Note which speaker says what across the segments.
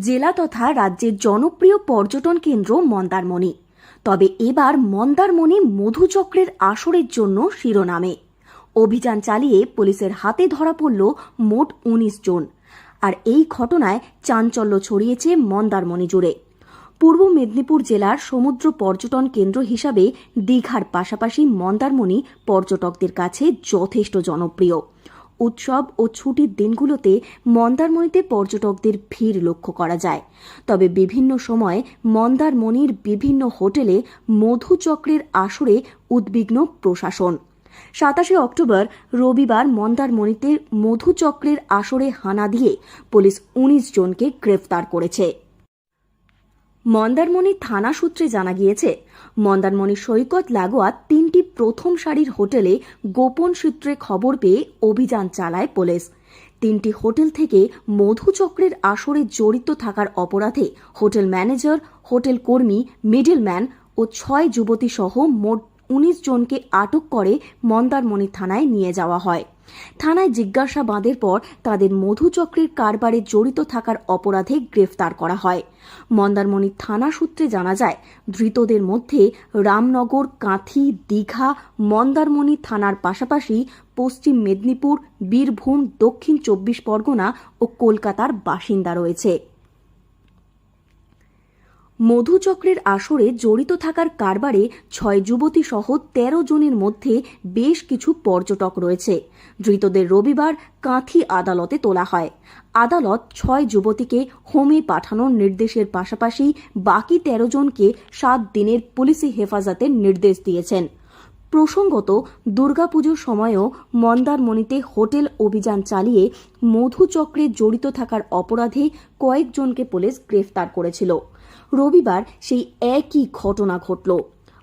Speaker 1: জেলা তথা রাজ্যের জনপ্রিয় পর্যটন কেন্দ্র মন্দারমণি। তবে এবার মন্দারমণি মধুচক্রের আসরের জন্য শিরোনামে। অভিযান চালিয়ে পুলিশের হাতে ধরা পড়ল মোট উনিশ জন। আর এই ঘটনায় চাঞ্চল্য ছড়িয়েছে মন্দারমণি জুড়ে। পূর্ব মেদিনীপুর জেলার সমুদ্র পর্যটন কেন্দ্র হিসাবে দীঘার পাশাপাশি মন্দারমণি পর্যটকদের কাছে যথেষ্ট জনপ্রিয়। উৎসব ও ছুটির দিনগুলোতে মন্দারমণিতে পর্যটকদের ভিড় লক্ষ্য করা যায়। তবে বিভিন্ন সময় মন্দারমণির বিভিন্ন হোটেলে মধুচক্রের আসরে উদ্বিগ্ন প্রশাসন। সাতাশে অক্টোবর রবিবার মন্দারমণিতে মধুচক্রের আসরে হানা দিয়ে পুলিশ উনিশ জনকে গ্রেফতার করেছে। মন্দারমণি থানা সূত্রে জানা গিয়েছে মন্দারমণি সৈকত লাগোয়া তিনটি প্রথম সারির হোটেলে গোপন সূত্রে খবর পেয়ে অভিযান চালায় পুলিশ। তিনটি হোটেল থেকে মধুচক্রের আসরে জড়িত থাকার অপরাধে হোটেল ম্যানেজার, হোটেল কর্মী, মিডলম্যান ও ছয় যুবতী সহ মোট উনিশ জনকে আটক করে মন্দারমণি থানায় নিয়ে যাওয়া হয়। থানায় জিজ্ঞাসাবাদের পর তাদের মধুচক্রের কারবারে জড়িত থাকার অপরাধে গ্রেফতার করা হয়। মন্দারমণি থানা সূত্রে জানা যায়, ধৃতদের মধ্যে রামনগর, কাঁথি, দীঘা, মন্দারমণি থানার পাশাপাশি পশ্চিম মেদিনীপুর, বীরভূম, দক্ষিণ চব্বিশ পরগনা ও কলকাতার বাসিন্দা রয়েছে। মধুচক্রের আসরে জড়িত থাকার কারবারে ছয় যুবতী সহ তেরো জনের মধ্যে বেশ কিছু পর্যটক রয়েছে। ধৃতদের রবিবার কাঁথি আদালতে তোলা হয়। আদালত ছয় যুবতীকে হোমে পাঠানোর নির্দেশের পাশাপাশি বাকি তেরো জনকে সাত দিনের পুলিশি হেফাজতের নির্দেশ দিয়েছেন। প্রসঙ্গত, দুর্গাপুজোর সময়ও মন্দারমণিতে হোটেল অভিযান চালিয়ে মধুচক্রে জড়িত থাকার অপরাধে কয়েকজনকে পুলিশ গ্রেফতার করেছিল। রবিবার সেই একই ঘটনা ঘটল।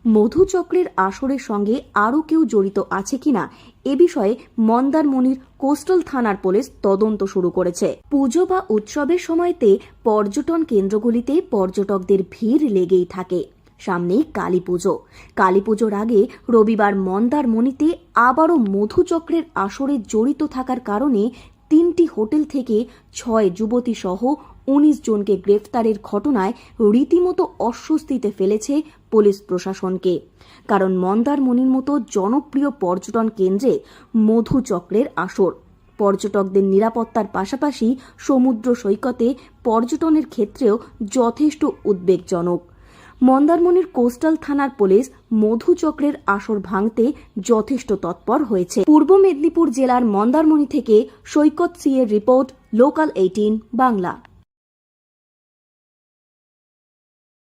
Speaker 1: মধুচক্রের আসরের সঙ্গে আরও কেউ জড়িত আছে কিনা এ বিষয়ে মন্দারমণির কোস্টাল থানার পুলিশ তদন্ত শুরু করেছে। পুজো বা উৎসবের সময়তে পর্যটন কেন্দ্রগুলিতে পর্যটকদের ভিড় লেগেই থাকে। সামনেই কালী পুজো। কালী পুজোর আগে রবিবার মন্দারমণিতে আবারও মধুচক্রের আসরে জড়িত থাকার কারণে তিনটি হোটেল থেকে ছয় যুবতী সহ উনিশ জনকে গ্রেফতারের ঘটনায় রীতিমতো অস্বস্তিতে ফেলেছে পুলিশ প্রশাসনকে। কারণ মন্দারমণির মতো জনপ্রিয় পর্যটন কেন্দ্রে মধুচক্রের আসর। পর্যটকদের নিরাপত্তার পাশাপাশি সমুদ্র সৈকতে পর্যটনের ক্ষেত্রেও যথেষ্ট উদ্বেগজনক। মন্দারমণির কোস্টাল থানার পুলিশ মধুচক্রের আসর ভাঙতে যথেষ্ট তৎপর হয়েছে। পূর্ব মেদিনীপুর জেলার মন্দারমণি থেকে সৈকত সিয়ের রিপোর্ট, লোকাল এইটিন, বাংলা।